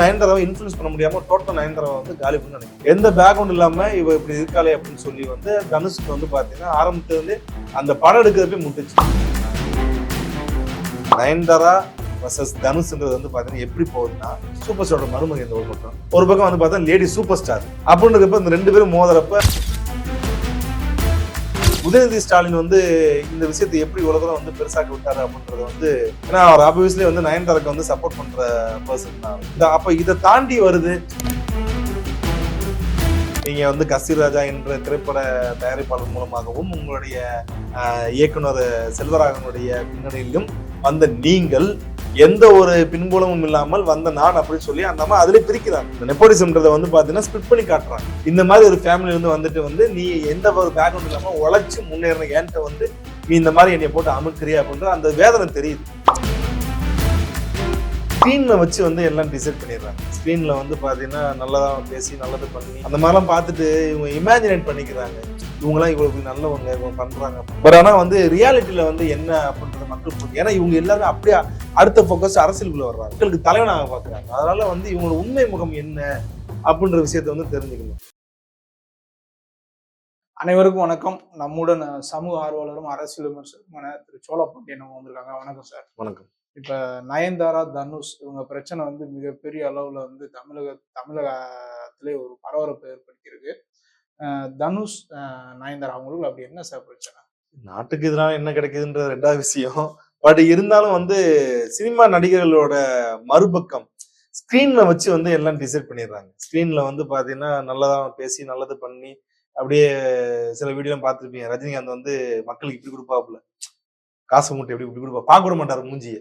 நயன்தாராவை இன்ஃபுளுஸ் பண்ண முடியாம டோட்டல் நயன்தாராவை வந்து காலி பண்ண நினைக்கிறேன். எந்த பேக்ரவுண்ட் இல்லாம இவ இப்படி இருக்காளே அப்படின்னு சொல்லி வந்து தனுஷ்க்கு வந்து பாத்தீங்கன்னா ஆரம்பத்துல இருந்து அந்த படம் எடுக்கிறப்ப முட்டுச்சு. நயன்தாரா வர்சஸ் தனுஷ்ன்றது வந்து பாத்தீங்கன்னா எப்படி போகுதுன்னா சூப்பர் ஸ்டாரோட மருமகன் இந்த ஒரு பக்கம். ஒரு பக்கம் வந்து பார்த்தா லேடி சூப்பர் ஸ்டார் அப்படின்றப்ப இந்த ரெண்டு பேரும் மோதுறப்ப உதயநிதி ஸ்டாலின் வந்து இந்த விஷயத்தை எப்படி உலகம் வந்து பெருசாக்க விட்டாரு அப்படின்றது வந்து ஏன்னா அவர் ஆப்வியஸ்லி வந்து நயன்தாரக்கு வந்து சப்போர்ட் பண்ற பர்சன் தான். இந்த அப்ப இதை தாண்டி வருது நீங்க வந்து கசிராஜா ராஜா என்ற திரைப்பட தயாரிப்பாளர் மூலமாகவும் உங்களுடைய இயக்குனர் செல்வராகனுடைய பின்னணியிலும் வந்த நீங்கள் எந்த ஒரு பின்புலமும் இல்லாமல் வந்த நான் அப்படின்னு சொல்லி அந்த அம்மா அதிலே பிரிக்கிறாங்க. இந்த வந்து பார்த்தீங்கன்னா ஸ்பிட் பண்ணி காட்டுறாங்க. இந்த மாதிரி ஒரு ஃபேமிலியிலேருந்து வந்துட்டு வந்து நீ எந்த ஒரு பேக்ரவுண்ட் இல்லாமல் உழைச்சி முன்னேறின ஏன்ட்ட வந்து நீ இந்த மாதிரி என்னை போட்டு அமுக்கிறியா அப்படின்ற அந்த வேதனை தெரியுது. ஸ்க்ரீனில் வச்சு வந்து எல்லாம் டிசைட் பண்ணிடுறாங்க. ஸ்க்ரீனில் வந்து பார்த்தீங்கன்னா நல்லதாக பேசி நல்லது பண்ணி அந்த மாதிரிலாம் பார்த்துட்டு இவங்க இமேஜினேட் பண்ணிக்கிறாங்க. இவங்கெல்லாம் இவ்வளவு நல்லவங்க இவங்க பண்றாங்க பட் ஆனா வந்து ரியாலிட்டியில வந்து என்ன அப்படின்றத புரியும் ஏன்னா இவங்க எல்லாரும் அப்படியே அடுத்த ஃபோக்கஸ் அரசியலுக்குள்ள வர்றாங்க. மக்களுக்கு தலைவனாக பாக்குறாங்க அதனால வந்து இவங்களோட உண்மை முகம் என்ன அப்படின்ற விஷயத்த வந்து தெரிஞ்சுக்கணும். அனைவருக்கும் வணக்கம். நம்முடன் சமூக ஆர்வலரும் அரசியல் விமர்சகருமான திரு. சோழப்பாண்டியன் அவங்க வந்திருக்காங்க. வணக்கம் சார் வணக்கம். இப்ப நயன்தாரா தனுஷ் இவங்க பிரச்சனை வந்து மிகப்பெரிய அளவுல வந்து தமிழக தமிழகத்திலே ஒரு பரபரப்பை ஏற்படுத்தியிருக்கு. தனுஷ் அஹ், நயன்தாரா அவங்களுக்கு அப்படி என்ன சார் பிரச்சனை? நாட்டுக்கு இதனால என்ன கிடைக்குதுன்ற ரெண்டாவது விஷயம். பட் இருந்தாலும் வந்து சினிமா நடிகர்களோட மறுபக்கம் ஸ்க்ரீன்ல வச்சு வந்து எல்லாம் டிசைட் பண்ணிடுறாங்க. ஸ்க்ரீன்ல வந்து பாத்தீங்கன்னா நல்லதா பேசி நல்லது பண்ணி அப்படியே சில வீடியோலாம் பார்த்துருப்பீங்க. ரஜினிகாந்த் வந்து மக்களுக்கு இப்படி கொடுப்பாப்புல. காசு மூட்டை எப்படி இப்படி கொடுப்பா? பார்க்க விட மாட்டார் மூஞ்சியை.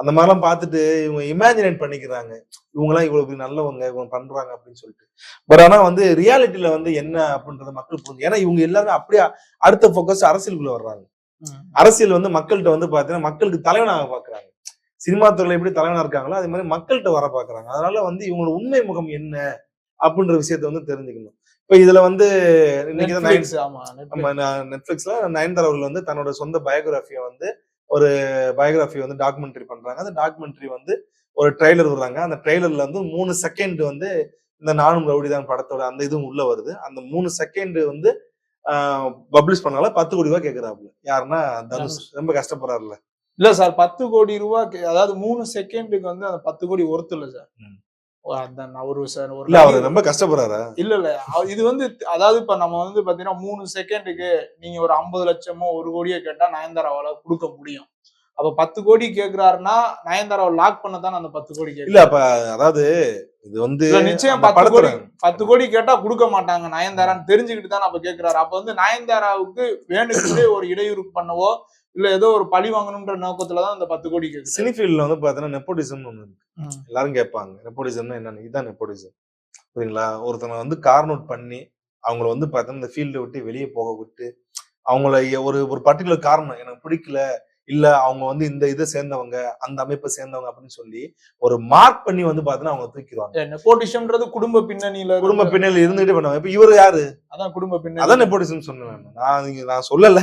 அந்த மாதிரிலாம் பார்த்துட்டு இவங்க இமேஜினேட் பண்ணிக்கிறாங்க. இவங்கெல்லாம் இவ்வளவு இப்படி நல்லவங்க இவங்க பண்றாங்க அப்படின்னு சொல்லிட்டு. பட் ஆனா வந்து ரியாலிட்டியில வந்து என்ன அப்படின்றத மக்கள் புரிஞ்சு ஏன்னா இவங்க எல்லாரும் அப்படியே அடுத்த ஃபோக்கஸ் அரசியலுக்குள்ள வர்றாங்க. அரசியல் வந்து மக்கள்கிட்ட வந்து பாத்தீங்கன்னா மக்களுக்கு தலைவனாக பாக்குறாங்க. சினிமா துறையில எப்படி தலைவனா இருக்காங்களோ அதே மாதிரி மக்கள்கிட்ட வர பாக்குறாங்க. அதனால வந்து இவங்களோட உண்மை முகம் என்ன அப்படின்ற விஷயத்த வந்து தெரிஞ்சுக்கணும். இப்ப இதுல வந்து இன்னைக்கு தான் நெட்ஃபிளிக்ஸ்ல நயன்தாரா அவர்கள் வந்து தன்னோட சொந்த பயோகிராஃபியை வந்து ஒரு பயோகிராஃபி வந்து டாக்குமெண்ட்ரி பண்றாங்க. அந்த டாக்குமெண்ட்ரி வந்து ஒரு ட்ரெய்லர் விடுறாங்க. அந்த ட்ரெய்லர்ல வந்து மூணு செகண்ட் வந்து இந்த நானும் ரவுடிதான் படத்தோட அந்த இதுவும் உள்ள வருது. அந்த மூணு செகண்ட் வந்து பப்ளிஷ் பண்ணால பத்து கோடி ரூபாய் கேக்குறாப்புல. யாருன்னா தனுஷ். ரொம்ப கஷ்டப்படுறாருல. இல்ல சார் பத்து கோடி ரூபாய் அதாவது மூணு செகண்டுக்கு வந்து அந்த பத்து கோடி ஒர்த்து இல்ல சார். அந்த ஒரு சார் ஒரு இல்ல அவரு ரொம்ப கஷ்டப்படுறாரா? இல்ல இல்ல. இது வந்து அதாவது இப்ப நம்ம வந்து பாத்தீங்கன்னா மூணு செகண்டுக்கு நீங்க ஒரு ஐம்பது லட்சமோ ஒரு கோடியோ கேட்டா நயன்தாராவால கொடுக்க முடியும். அப்ப பத்து கோடி கேக்குறாருன்னா நயன்தாராவை லாக் பண்ண தானே அந்த பத்து கோடி இல்ல அப்ப அதாவது இது வந்து நிச்சயம் பத்து கோடி பத்து கோடி கேட்டா கொடுக்க மாட்டாங்க நயன்தாரான்னு தெரிஞ்சுக்கிட்டு தான் அப்ப கேக்குறாரு. அப்ப வந்து நயன்தாராவுக்கு வேணுக்கிட்டே ஒரு இடையூறு பண்ணவோ இல்ல ஏதோ ஒரு பழி வாங்கணும்ன்ற நோக்கத்துலதான் அந்த பத்து கோடி கேக்குறாரு சினிஃபீல்ட்ல வந்து பாத்தீங்கன்னா நெப்போடிசம் ஒண்ணு இருக்கு. எல்லாரும் கேட்பாங்க. நெப்போடிசம்னா என்னன்னு? இதுதான் நெப்போடிசம் புரியுங்களா ஒருத்தனை வந்து கார்னவுட் பண்ணி அவங்கள வந்து பார்த்தீங்கன்னா இந்த ஃபீல்டை விட்டு வெளியே போக விட்டு அவங்கள ஒரு ஒரு பர்டிகுலர் காரணம் எனக்கு பிடிக்கல இல்ல அவங்க வந்து இந்த இதை சேர்ந்தவங்க அந்த அமைப்பை சேர்ந்தவங்க அப்படின்னு சொல்லி ஒரு மார்க் பண்ணி வந்து பாத்தீங்கன்னா அவங்க தூக்கிடுவாங்க. நெப்போட்டிஷம்ன்றது குடும்ப பின்னணியில குடும்ப பின்னணியில இருந்துகிட்டே பண்ணுவாங்க. இப்ப இவரு யாரு? அதான் குடும்ப பின்னணி. அதான் நெப்போடிசம் சொன்னேன் நான். நான் சொல்லல.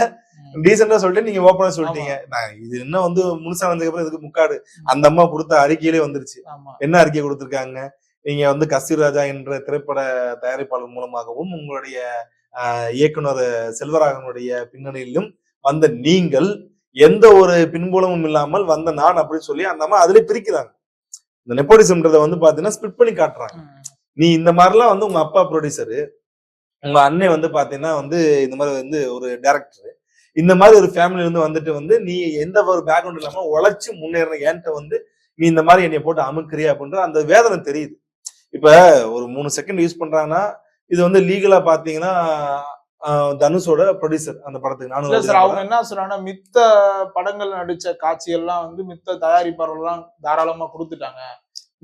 டீசெண்டா சொல்லிட்டு நீங்க ஓப்பனா சொல்லிட்டீங்க. நான் இது என்ன வந்து முழுசா வந்ததுக்கு அப்புறம் இதுக்கு முக்காடு அந்த அம்மா கொடுத்த அறிக்கையிலே வந்துருச்சு. என்ன அறிக்கை கொடுத்திருக்காங்க? நீங்க வந்து கஸ்தூரி ராஜா என்ற திரைப்பட தயாரிப்பாளர் மூலமாகவும் உங்களுடைய இயக்குனர் செல்வராகவனுடைய பின்னணியிலும் வந்த நீங்கள் எந்த ஒரு பின்புலமும் இல்லாமல் வந்த நான் அப்படின்னு சொல்லி அந்த அம்மா அதிலே பிரிக்கிறாங்க. இந்த நெப்போடிசம்ன்றதை வந்து பாத்தீங்கன்னா ஸ்பிட் பண்ணி காட்டுறாங்க. நீ இந்த மாதிரிலாம் வந்து உங்க அப்பா ப்ரொடியூசரு உங்க அண்ணன் வந்து பாத்தீங்கன்னா வந்து இந்த மாதிரி வந்து ஒரு டைரக்டர் இந்த மாதிரி ஒரு ஃபேமிலி வந்து வந்துட்டு வந்து நீ எந்த ஒரு பேக்ரவுண்ட் இல்லாம உழைச்சு முன்னேறின என்கிட்ட வந்து நீ இந்த மாதிரி என்னை போட்டு அமுக்குறியா அப்படின்ற அந்த வேதனை தெரியுது. இப்ப ஒரு மூணு செகண்ட் யூஸ் பண்றாங்கன்னா இது வந்து லீகலா பாத்தீங்கன்னா தனுஷோட ப்ரொடியூசர் அந்த படத்துக்கு சார் அவங்க நானும் என்ன சொல்றாங்கன்னா மித்த படங்கள் நடிச்ச காட்சிகள்லாம் வந்து மித்த தயாரிப்பாளர்லாம் தாராளமா கொடுத்துட்டாங்க.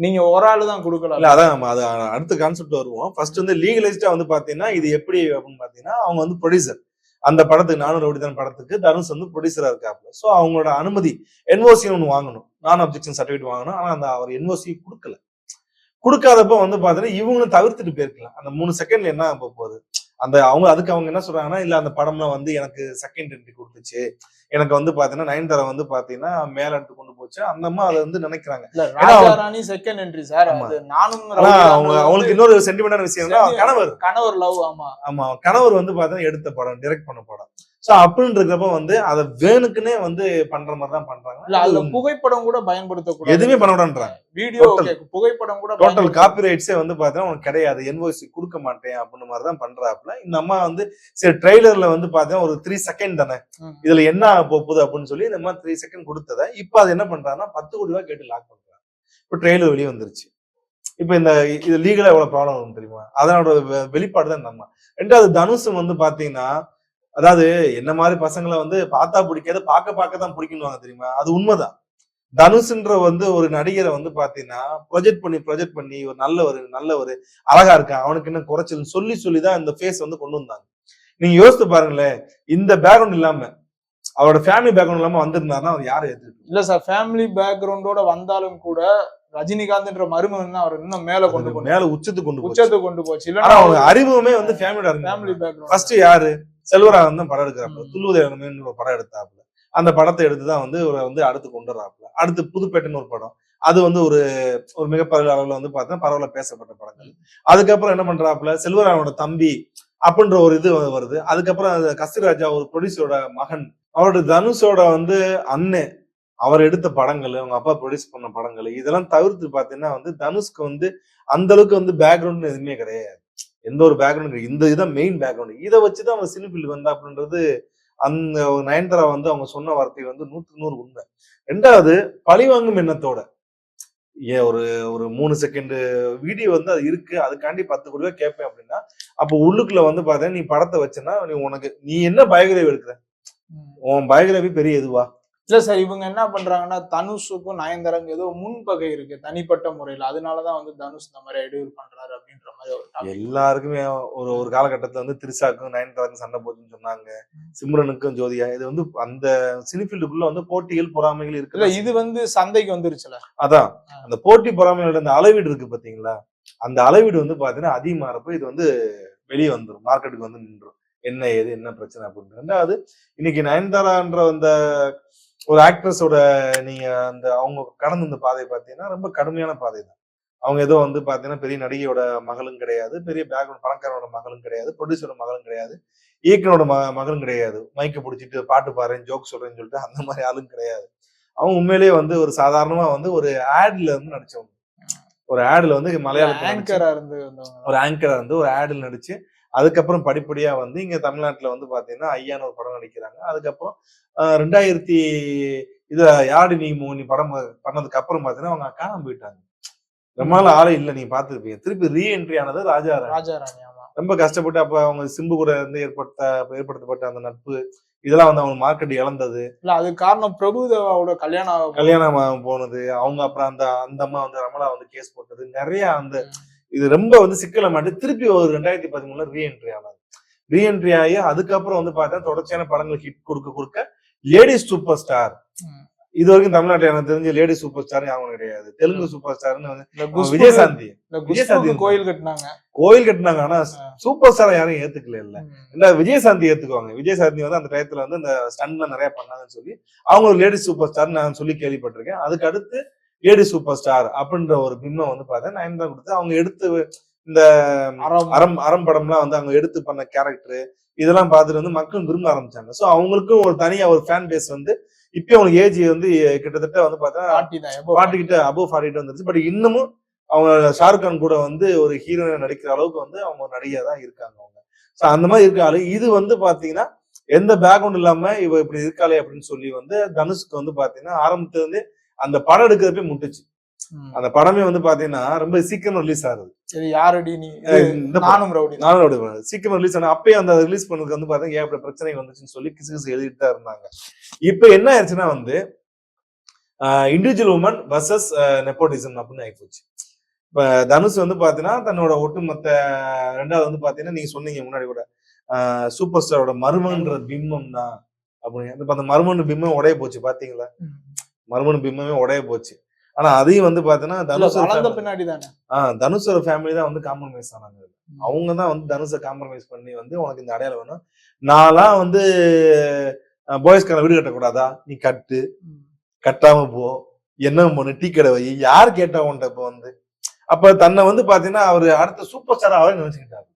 நீங்க ஒரு ஆளு தான் கொடுக்கல. இல்ல அதான் நம்ம அது அடுத்த கான்செப்ட் வருவோம். ஃபர்ஸ்ட் வந்து லீகலைஸ்டா வந்து பாத்தீங்கன்னா இது எப்படி அப்படின்னு பாத்தீங்கன்னா அவங்க வந்து ப்ரொடியூசர் அந்த படத்துக்கு நானும் ரவுடிதான் படத்துக்கு தனுஷ் வந்து ப்ரொடியூசரா இருக்காப்ல ஸோ அவங்களோட அனுமதி என்ஓசி ஒன்று வாங்கணும். நான் அப்ஜெக்ஷன் சர்டிஃபிகேட் வாங்கணும். ஆனா அந்த அவர் என்ஓசி கொடுக்கல. கொடுக்காதப்ப வந்து பாத்தீங்கன்னா இவங்களும் தவிர்த்துட்டு போயிருக்கலாம். அந்த மூணு செகண்ட்ல என்ன ஆக போகுது? அந்த அவங்க அதுக்கு அவங்க என்ன சொல்றாங்கன்னா இல்ல அந்த படம்லாம் வந்து எனக்கு செகண்ட் என்ட்ரி கொடுத்துச்சு. எனக்கு வந்து பாத்தீங்கன்னா நயன்தாரா வந்து பாத்தீங்கன்னா மேல எடுத்து கொண்டு போச்சு. அந்த அம்மா அதை வந்து நினைக்கிறாங்க. இல்ல ஏன்னா Raja Rani second entry sir. அது நானும் அவங்க அவங்களுக்கு இன்னொரு சென்டிமெண்டான விஷயம்னா சரி. கணவர். கணவர் லவ் ஆமா. ஆமா கணவர் வந்து பாத்தீங்கன்னா எடுத்த படம் டைரக்ட் பண்ண படம். சோ அப்படின்னு இருக்கிறப்ப வந்து அதை வேணுக்குன்னே வந்து பண்ற மாதிரி தான் பண்றாங்க. இல்ல அதுல அது புகைப்படம் கூட பயன்படுத்தக்கூடாது. எதுவுமே பண்ண விடான்றாங்க வீடியோ. புகைப்படம் கூட டோட்டல் காப்பி ரைட்ஸே வந்து பாத்தீங்கன்னா உனக்கு கிடையாது. என்ஓசி கொடுக்க மாட்டேன் அப்படின்னு மாதிரி தான் பண்றாப்புல. இந்த அம்மா வந்து சரி ட்ரெய்லர்ல வந்து பாத்தீங்கன்னா ஒரு த்ரீ செகண்ட் தானே. இதுல என்ன போகுது அப்படின்னு சொல்லி இந்த மாதிரி த்ரீ செகண்ட் கொடுத்ததை இப்போ அது என்ன பண்றாங்கன்னா பத்து கோடி ரூபாய் கேட்டு லாக் பண்றாங்க. இப்போ ட்ரெய்லர் வெளியே வந்துருச்சு. இப்போ இந்த இது லீகலா எவ்வளவு ப்ராப்ளம் வரும் தெரியுமா? அதனோட வெளிப்பாடு தான் நம்ம ரெண்டாவது தனுஷும் வந்து பாத்தீங்கன்னா அதாவது என்ன மாதிரி பசங்களை வந்து பார்த்தா பிடிக்காது பார்க்க பார்க்க தான் பிடிக்கணுவாங்க தெரியுமா? அது உண்மைதான். தனுஷ்ன்ற வந்து ஒரு நடிகரை வந்து பாத்தீங்கன்னா ப்ரொஜெக்ட் பண்ணி ப்ரொஜெக்ட் பண்ணி ஒரு நல்லவர் நல்லவர் அழகா இருக்கான் அவனுக்கு என்ன குறைச்சல் சொல்லி சொல்லி தான் இந்த ஃபேஸ் வந்து கொண்டு வந்தாங்க. நீங்க யோசித்து பாருங்களேன் இந்த பேக்ரவுண்ட் இல்லாம அவரோட ஃபேமிலி பேக்ரவுண்ட் இல்லாம வந்திருந்தாருன்னா அவர் யாரை எடுத்துட்டு இல்ல சார் ஃபேமிலி பேக்ரவுண்டோட வந்தாலும் கூட ரஜினிகாந்த்ன்ற மருமகன் தான் அவர் இன்னும் மேல கொண்டு மேல உச்சத்துக்கு கொண்டு போச்சு. உச்சத்தை கொண்டு போச்சு. இல்லன்னா அவங்க அறிமுகமே வந்து ஃபேமிலியோட ஃபேமிலி பேக்ரவுண்ட் ஃபர்ஸ்ட் யாரு? செல்வராகவன் தான் படம் எடுக்கிறாப்புல. ம். துள்ளுவதேவன் ஒரு படம் எடுத்தாப்புல. அந்த படத்தை எடுத்து தான் வந்து இவரை வந்து அடுத்து கொண்டு வர்றாப்புல அடுத்து புதுப்பேட்டைன்னு ஒரு படம். அது வந்து ஒரு ஒரு மிகப்பெரிய அளவுல வந்து பார்த்தா பரவல பேசப்பட்ட படங்கள். அதுக்கப்புறம் என்ன பண்றாப்புல செல்வராகவனோட தம்பி அப்படின்ற ஒரு இது வருது. அதுக்கப்புறம் அது கஸ்தூராஜா ஒரு ப்ரொடியூசரோட மகன். அவரோட தனுஷோட வந்து அண்ணன் அவர் எடுத்த படங்கள் அவங்க அப்பா ப்ரொடியூஸ் பண்ண படங்கள் இதெல்லாம் தவிர்த்து பாத்தீங்கன்னா வந்து தனுஷ்க்கு வந்து அந்த அளவுக்கு வந்து பேக்ரவுண்ட் எதுவுமே கிடையாது. எந்த ஒரு பேக்ரவுண்ட் இந்த இதுதான் மெயின் பேக்ரவுண்ட் இதை வச்சுதான் அவங்க சினிஃபீல்டு வந்தா அப்படின்றது அந்த நயன்தாரா வந்து அவங்க சொன்ன வார்த்தை வந்து நூற்றுக்கு நூறு உண்மை. ரெண்டாவது பழிவாங்கும் எண்ணத்தோட. ஏன் ஒரு ஒரு மூணு செகண்ட் வீடியோ வந்து அது இருக்கு. அதுக்காண்டி பத்து கோடி ரூபாய் கேட்பேன் அப்படின்னா அப்போ உள்ளுக்குள்ள வந்து பார்த்தா நீ படத்தை வச்சனா நீ உனக்கு நீ என்ன பயோகிராஃபி எடுக்கிற? உன் பயோகிராஃபி பெரிய இதுவா? இல்ல சார் இவங்க என்ன பண்றாங்கன்னா தனுஷுக்கும் நயன்தாராங்க ஏதோ முன்பகை இருக்கு தனிப்பட்ட முறையில. அதனாலதான் வந்து தனுஷ் இந்த மாதிரி எடுவு பண்றாரு அப்படின்ற மாதிரி ஒரு. எல்லாருக்குமே ஒரு ஒரு காலகட்டத்துல வந்து திரிசாக்கும் நயன்தாராக்கும் சண்டை போச்சுன்னு சொன்னாங்க. சிம்ரனுக்கும் ஜோதியா இது வந்து அந்த சினிஃபீல்டுக்குள்ள வந்து போட்டிகள் பொறாமைகள் இல்ல இருக்கு இது வந்து சந்தைக்கு வந்துருச்சுல. அதான். அந்த போட்டி பொறாமையோட அந்த அளவீடு இருக்கு பாத்தீங்களா? அந்த அளவீடு வந்து பாத்தீங்கன்னா அதிகமாகிறப்ப இது வந்து வெளியே வந்துடும் மார்க்கெட்டுக்கு வந்து நின்றும் என்ன ஏது என்ன பிரச்சனை அப்படின்னு ரெண்டாவது இன்னைக்கு நயன்தாரான்ற அந்த ஒரு ஆக்ட்ரஸோட நீங்க அந்த அவங்க கடந்து இந்த பாதை பாத்தீங்கன்னா ரொம்ப கடுமையான பாதை தான். அவங்க ஏதோ வந்து பாத்தீங்கன்னா பெரிய நடிகையோட மகளும் கிடையாது. பெரிய பேக்ரவுண்ட் பணக்காரோட மகளும் கிடையாது. ப்ரொடியூசரோட மகளும் கிடையாது. இயக்குனரோட ம மகளும் கிடையாது. மைக்க பிடிச்சிட்டு பாட்டு பாடுறேன் ஜோக் சொல்றேன்னு சொல்லிட்டு அந்த மாதிரி ஆளும் கிடையாது. அவங்க உண்மையிலேயே வந்து ஒரு சாதாரணமா வந்து ஒரு ஆட்ல வந்து நடிச்சவங்க. ஒரு ஆட்ல வந்து நடிச்சு, ஆங்கரா இருந்து ஒரு ஆங்கரா வந்து ஒரு ஆடில் நடிச்சு அதுக்கப்புறம் படிப்படியா வந்து இங்க தமிழ்நாட்டுல வந்து பாத்தீங்கன்னா ஐயான்னு ஒரு படம் நடிக்கிறாங்க. அதுக்கப்புறம் ரெண்டாயிரத்தி இதுல யாரு நீ மோனி படம் பண்ணதுக்கு அப்புறம் பாத்தீங்கன்னா அவங்க காணாம போயிட்டாங்க. ரொம்ப நாள் ஆளே இல்ல நீங்க பாத்துருப்பீங்க. திருப்பி ரீஎன்ட்ரி ஆனது ராஜா. ராஜா ராணி ரொம்ப கஷ்டப்பட்டு அப்ப அவங்க சிம்பு கூட இருந்து ஏற்பட்ட ஏற்படுத்தப்பட்ட அந்த நட்பு இதெல்லாம் வந்து அவங்க மார்க்கெட் இழந்தது. இல்ல அது காரணம் பிரபுதேவாவோட கல்யாணம் கல்யாணம் போனது. அவங்க அப்புறம் அந்த அந்த அம்மா வந்து ரமலா வந்து கேஸ் போட்டது. நிறைய அந்த இது ரொம்ப வந்து சிக்கல மாட்டி திருப்பி ஒரு ரெண்டாயிரத்தி பதிமூணுல ரீஎன்ட்ரி ஆனாங்க ரீஎன்ட்ரி ஆகி அதுக்கப்புறம் வந்து பார்த்தா தொடர்ச்சியான படங்கள் ஹிட் கொடுக்க கொடுக்க லேடிஸ் சூப்பர் ஸ்டார். இது வரைக்கும் தமிழ்நாட்டுல எனக்கு தெரிஞ்ச லேடி சூப்பர் ஸ்டார் யாரும் கிடையாது. தெலுங்கு சூப்பர் ஸ்டார்னு வந்து விஜயசாந்தி. விஜயசாந்தி கோயில் கட்டினாங்க. கோயில் கட்டினாங்க. ஆனா சூப்பர் ஸ்டார் யாரும் ஏத்துக்கல இல்ல. இல்ல விஜயசாந்தி ஏத்துக்குவாங்க. விஜயசாந்தி வந்து அந்த டயத்துல வந்து இந்த ஸ்டன்ட்ல நிறைய பண்ணாங்கன்னு சொல்லி அவங்க ஒரு லேடி சூப்பர் ஸ்டார் நான் சொல்லி கேள்விப்பட்டிருக்கேன். அதுக்கு அடுத்து லேடி சூப்பர் ஸ்டார் அப்படின்ற ஒரு பிம்பம் வந்து பார்த்தேன் நான் தான் கொடுத்து அவங்க எடுத்து இந்த அறம். அறம் படம்லாம் வந்து அவங்க எடுத்து பண்ண கேரக்டர் இதெல்லாம் பார்த்துட்டு வந்து மக்கள் விரும்ப ஆரம்பிச்சாங்க. சோ அவங்களுக்கும் ஒரு தனியா ஒரு ஃபேன் பேஸ் வந்து இப்போ அவங்களுக்கு ஏஜ் வந்து கிட்டத்தட்ட வந்து பார்த்தா எப்போ ஃபார்ட்டி கிட்ட அபவ் ஃபார்ட்டி கிட்ட வந்துருச்சு. பட் இன்னமும் அவங்க ஷாருக் கான் கூட வந்து ஒரு ஹீரோயின் நடிக்கிற அளவுக்கு வந்து அவங்க ஒரு நடிகையா தான் இருக்காங்க அவங்க. ஸோ அந்த மாதிரி இருக்காளு இது வந்து பாத்தீங்கன்னா எந்த பேக்ரவுண்ட் இல்லாம இவ இப்படி இருக்காளே அப்படின்னு சொல்லி வந்து தனுஷ்க்கு வந்து பாத்தீங்கன்னா ஆரம்பத்துல இருந்து அந்த படம் எடுக்கிறப்பே முட்டுச்சு. அந்த படமே வந்து பாத்தீங்கன்னா ரொம்ப சீக்கிரம் ரிலீஸ் ஆகுது. இது யாரடி நீ? இந்த. நானும் ரவுடி தான். நானோட சீக்கிரம் ரிலீஸ் ஆனா அப்பயே அந்த ரிலீஸ் பண்ணதுக்கு வந்து பாத்தீங்கன்னா ஏகப்பட்ட பிரச்சனை வந்துச்சுன்னு சொல்லி கிசு கிசு எழுதிட்டு தான் இருந்தாங்க. இப்ப என்ன ஆயிடுச்சுன்னா வந்து இண்டிவிஜுவல் உமன் வர்சஸ் நெப்போட்டிசம் அப்படின்னு ஆயிப்போச்சு. இப்ப தனுஷ் வந்து பாத்தீங்கன்னா தன்னோட ஒட்டுமொத்த ரெண்டாவது வந்து பாத்தீங்கன்னா நீங்க சொன்னீங்க முன்னாடி கூட சூப்பர் ஸ்டாரோட மருமன்ற பிம்பம் தான் அப்படின்னு. அந்த மருமன் பிம்பம் உடைய போச்சு பாத்தீங்களா? ம். மருமன் பிம்பமே உடைய போச்சு. ஆனா அதையும் வந்து பாத்தீங்கன்னா தனுஷ் பின்னாடி தானே ஆஹ் தனுஷோட ஃபேமிலி தான் வந்து காம்ப்ரமைஸ் ஆனாங்க. அவங்க தான் வந்து தனுஷை காம்ப்ரமைஸ் பண்ணி வந்து உனக்கு இந்த அடையாளம் வேணும். நான்லாம் வந்து பாய்ஸ்க்கான வீடு கட்டக்கூடாதா? நீ கட்டு. கட்டாம போ. என்ன பண்ணு? டீ கடை வை. யார் கேட்டா உன்ட்ட இப்ப வந்து? அப்ப தன்னை வந்து பாத்தீங்கன்னா அவரு அடுத்த சூப்பர் ஸ்டார் அவரே நினைச்சுக்கிட்டாரு.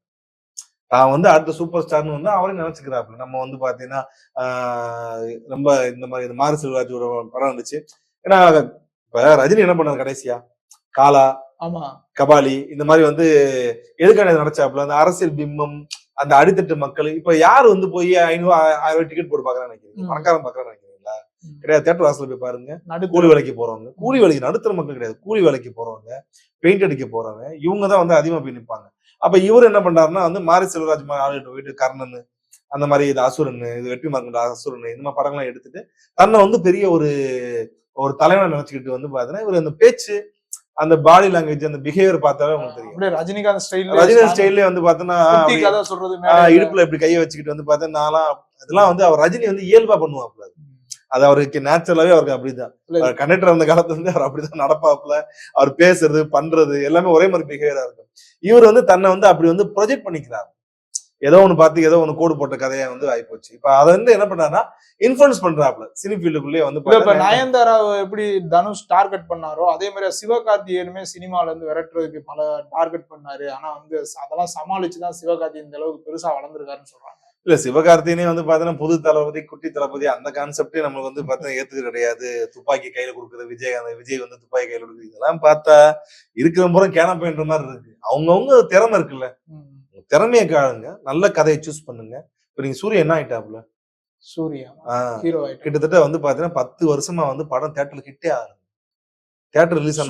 தான் வந்து அடுத்த சூப்பர் ஸ்டார்னு வந்து அவரே நினைச்சுக்கிறாப்புல. நம்ம வந்து பாத்தீங்கன்னா ரொம்ப இந்த மாதிரி இந்த மாரி செல்வராஜோட படம் இருந்துச்சு ஏன்னா இப்ப ரஜினி என்ன பண்ணாரு கடைசியா? காலா ஆமா. கபாலி இந்த மாதிரி வந்து எதுக்கான நடச்சாப்புல? அந்த அரசியல் பிம்பம் அந்த அடித்தட்டு மக்கள். இப்ப யார் வந்து போய் ஐநூறு ஆயிரம் ரூபாய் டிக்கெட் போட்டு பாக்குறான்னு நினைக்கிறீங்க. பணக்காரன் பாக்குறான்னு நினைக்கிறீங்களா. கிடையாது தேட்டர் வாசல்ல போய் பாருங்க. கூலி வேலைக்கு போறவங்க. கூலி வேலைக்கு நடுத்தர மக்கள் கிடையாது. கூலி வேலைக்கு போறவங்க பெயிண்ட் அடிக்க போறவங்க இவங்க தான் வந்து அதிகமா போய் நிப்பாங்க. அப்ப இவர் என்ன பண்றாருன்னா வந்து மாரி செல்வராஜ் ஆளுகிட்ட போயிட்டு கர்ணன் அந்த மாதிரி இது அசுரன் இது வெற்றி மார்க்கெட் அசுரன் இந்த மாதிரி படங்கள்லாம் எடுத்துட்டு தன்னை வந்து பெரிய ஒரு ஒரு தலைவனை நினைச்சுக்கிட்டு வந்து பாத்தீங்கன்னா இவர் அந்த பேச்சு அந்த பாடி லாங்குவேஜ் அந்த பிஹேவியர் பார்த்தாவே உங்களுக்கு தெரியும் ரஜினிகாந்த் ஸ்டைல் ரஜினி ஸ்டைல்லே வந்து மேடையில. இடுப்புல இப்படி கையை வச்சுக்கிட்டு வந்து பார்த்தா நான்லாம் இதெல்லாம் வந்து அவர் ரஜினி வந்து இயல்பா பண்ணுவாப்ல. அது அவருக்கு நேச்சுரலாவே அவருக்கு அப்படிதான். கண்டக்டர் அந்த காலத்துல இருந்து அவர் அப்படிதான் நடப்பாப்ல அவர் பேசுறது பண்றது எல்லாமே ஒரே மாதிரி பிஹேவியரா இருக்கும். இவர் வந்து தன்னை வந்து அப்படி வந்து ப்ரொஜெக்ட் பண்ணிக்கிறார். ஏதோ ஒண்ணு பார்த்து ஏதோ ஒண்ணு கோடு போட்ட கதையா வந்து ஆயிப்போச்சு. இப்ப அதை வந்து என்ன பண்ணாருன்னா இன்ஃபுளுன்ஸ் பண்றாப்ல சினி ஃபீல்டுக்குள்ளேயே வந்து இப்ப பார்த்தா நயன்தாராவை எப்படி தனுஷ் டார்கெட் பண்ணாரோ அதே மாதிரி சிவகார்த்திகேயனுமே சினிமால இருந்து விரட்டுறதுக்கு பல டார்கெட் பண்ணாரு. ஆனா வந்து அதெல்லாம் சமாளிச்சுதான் சிவகார்த்திகேயன் இந்த அளவுக்கு பெருசா வளர்ந்துருக்காருன்னு சொல்றாங்க. இல்ல சிவகார்த்திகேயனே வந்து பாத்தீங்கன்னா புது தளபதி குட்டி தளபதி அந்த கான்செப்டே நம்மளுக்கு வந்து பார்த்தா ஏத்துக்க கிடையாது. துப்பாக்கி கையில கொடுக்குறது விஜய் அந்த விஜய் வந்து துப்பாக்கி கையில கொடுக்குறது இதெல்லாம் பார்த்தா இருக்கிற முறை கேன பண்ற மாதிரி இருக்கு. அவங்கவுங்க திறமை இருக்குல்ல. திறமையை காணுங்க. நல்ல கதையை சூஸ் பண்ணுங்க. இப்ப நீங்க சூரிய என்ன ஆயிட்டாப்ல சூர்யா. ஹீரோ கிட்டத்தட்ட வந்து பாத்தீங்கன்னா பத்து வருஷமா வந்து படம் தேட்டர்ல ஹிட்டே ஆகல. தேட்டர் ரிலீஸ் ஆன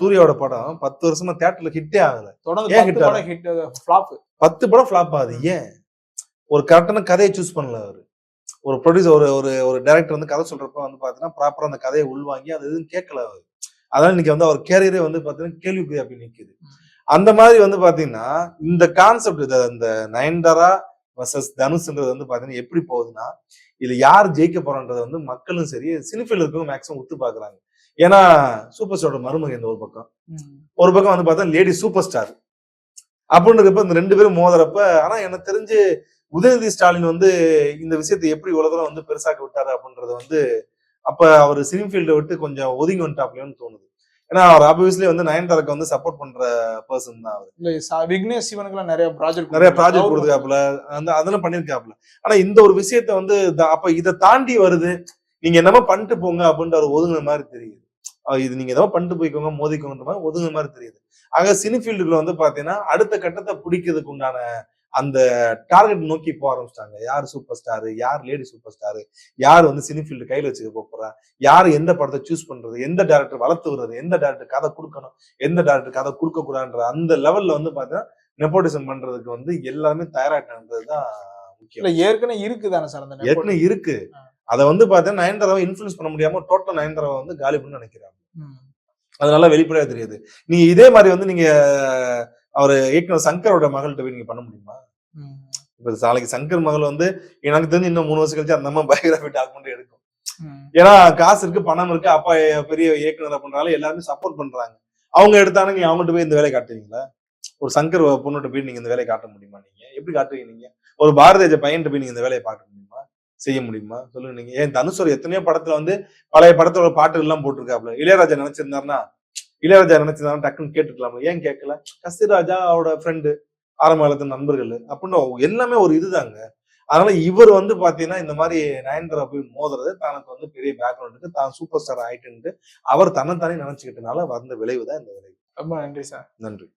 சூர்யாவோட படம் பத்து வருஷமா தேட்டர்ல ஹிட்டே ஆகல. தொடர்ந்து ஹிட் பத்து படம் ஃபிளாப் ஆகுது. ஏன்? ஒரு கரெக்டான கதையை சூஸ் பண்ணல அவரு. ஒரு ப்ரொடியூசர் ஒரு ஒரு ஒரு டைரக்டர் வந்து கதை சொல்றப்ப வந்து பாத்தீங்கன்னா ப்ராப்பரா அந்த கதையை உள்வாங்கி அது எதுவும் கேட்கல அவர். அதனால இன்னைக்கு வந்து அவர் கேரியரே வந்து பாத்தீங்கன்னா கேள்விக்குறி அப்படி நிக்குது. அந்த மாதிரி வந்து பாத்தீங்கன்னா இந்த கான்செப்ட் இது அந்த நயன்தாரா வர்சஸ் தனுஷ்ன்றது வந்து பாத்தீங்கன்னா எப்படி போகுதுன்னா இதுல யார் ஜெயிக்க போறன்றது வந்து மக்களும் சரி சினிஃபீல்ட் இருக்கவங்க மேக்ஸிமம் உத்து பாக்குறாங்க. ஏன்னா சூப்பர் ஸ்டாரோட மருமக இந்த ஒரு பக்கம். ஒரு பக்கம் வந்து பார்த்தா லேடி சூப்பர் ஸ்டார் அப்படின்றப்ப இந்த ரெண்டு பேரும் மோதுறப்ப ஆனா எனக்கு தெரிஞ்சு உதயநிதி ஸ்டாலின் வந்து இந்த விஷயத்தை எப்படி தூரம் வந்து பெருசாக்கி விட்டாரு அப்படின்றது வந்து அப்ப அவர் சினி ஃபீல்டை விட்டு கொஞ்சம் ஒதுங்கி வந்துட்டாப்லையோன்னு தோணுது. ஏன்னா அவர் ஆப்வியஸ்லி வந்து நயன்தாராக்கு வந்து சப்போர்ட் பண்ற பர்சன் தான் அவர். இல்ல விக்னேஷ் சிவனுக்கு எல்லாம் நிறைய ப்ராஜெக்ட் நிறைய ப்ராஜெக்ட் கொடுத்துருக்காப்புல. அந்த அதெல்லாம் பண்ணிருக்காப்புல. ஆனா இந்த ஒரு விஷயத்த வந்து அப்ப இதை தாண்டி வருது நீங்க என்னமோ பண்ணிட்டு போங்க அப்படின்ட்டு அவர் ஒதுங்குற மாதிரி தெரியுது. இது நீங்க ஏதோ பண்ணிட்டு போய்க்கோங்க மோதிக்கோங்கன்ற மாதிரி ஒதுங்குற மாதிரி தெரியுது. ஆக சினி ஃபீல்டுக்குள்ள வந்து பாத்தீங்கன்னா அடுத்த கட்டத்தை பிடிக்கிறதுக்கு உண்டான அந்த டார்கெட் நோக்கி போக ஆரம்பிச்சிட்டாங்க. யார் சூப்பர் ஸ்டார் யார் லேடி சூப்பர் ஸ்டார் யார் வந்து சினி ஃபீல்டு கையில வச்சுக்க போறா? யார் எந்த படத்தை சூஸ் பண்றது? எந்த டேரக்டர் வளர்த்து விடுறது? எந்த டேரக்டர் கதை கொடுக்கணும்? எந்த டேரக்டர் கதை கொடுக்க கூடாதுன்ற அந்த லெவல்ல வந்து பாத்தீங்கன்னா நெப்போட்டிசம் பண்றதுக்கு வந்து எல்லாமே தயாராகிட்டது தான் முக்கியம். இல்ல ஏற்கனவே இருக்குதானே சார் அந்த ஏற்கனவே இருக்கு. அதை வந்து பார்த்தீங்கன்னா நயன்தாராவை இன்ஃபுளுன்ஸ் பண்ண முடியாம டோட்டல் நயன்தாராவை வந்து காலி பண்ண நினைக்கிறாங்க. அதனால வெளிப்படையா தெரியுது. நீங்க இதே மாதிரி வந்து நீங்க அவர் இயக்குனர் சங்கரோட மகள்கிட்ட போய் நீங்க பண்ண முடியுமா. இப்ப நாளைக்கு சங்கர் மகள் வந்து எனக்கு தெரிஞ்சு இன்னும் மூணு வருஷம் கழிச்சு அந்த அம்மா பயோகிராஃபி டாக்குமெண்ட் எடுக்கும். ஏன்னா காசு இருக்கு பணம் இருக்கு அப்பா பெரிய இயக்குனர் அப்படின்னால எல்லாருமே சப்போர்ட் பண்றாங்க. அவங்க எடுத்தானே நீங்க அவங்ககிட்ட போய் இந்த வேலையை காட்டுவீங்களா? ஒரு சங்கர் பொண்ணுகிட்ட போய் நீங்க இந்த வேலையை காட்ட முடியுமா நீங்க? எப்படி காட்டுவீங்க நீங்க? ஒரு பாரதிய பையன்கிட்ட போய் நீங்க இந்த வேலையை காட்ட முடியுமா? செய்ய முடியுமா? சொல்லுங்க நீங்க. ஏன் தனுஷ் எத்தனையோ படத்துல வந்து பழைய படத்தோட பாட்டு எல்லாம் போட்டிருக்காப்ல. இளையராஜா நினைச்சிருந்தாருன்னா இளையராஜா நினைச்சிருந்தாரு டக்குன்னு கேட்டுக்கலாம்ல ஏன் கேட்கல? கஸ்தூராஜா அவரோட ஃப்ரெண்டு ஆரம்ப காலத்து நண்பர்கள் அப்படின்னு எல்லாமே ஒரு இதுதாங்க. அதனால இவர் வந்து பாத்தீங்கன்னா இந்த மாதிரி நயன்தாரா போய் மோதுறது தனக்கு வந்து பெரிய பேக்ரவுண்ட் இருக்கு. தான் சூப்பர் ஸ்டார் ஆயிட்டுன்ட்டு அவர் தன்னைத்தானே நினைச்சுக்கிட்டனால வந்த விளைவு தான் இந்த விளைவு. ரொம்ப நன்றி சார் நன்றி.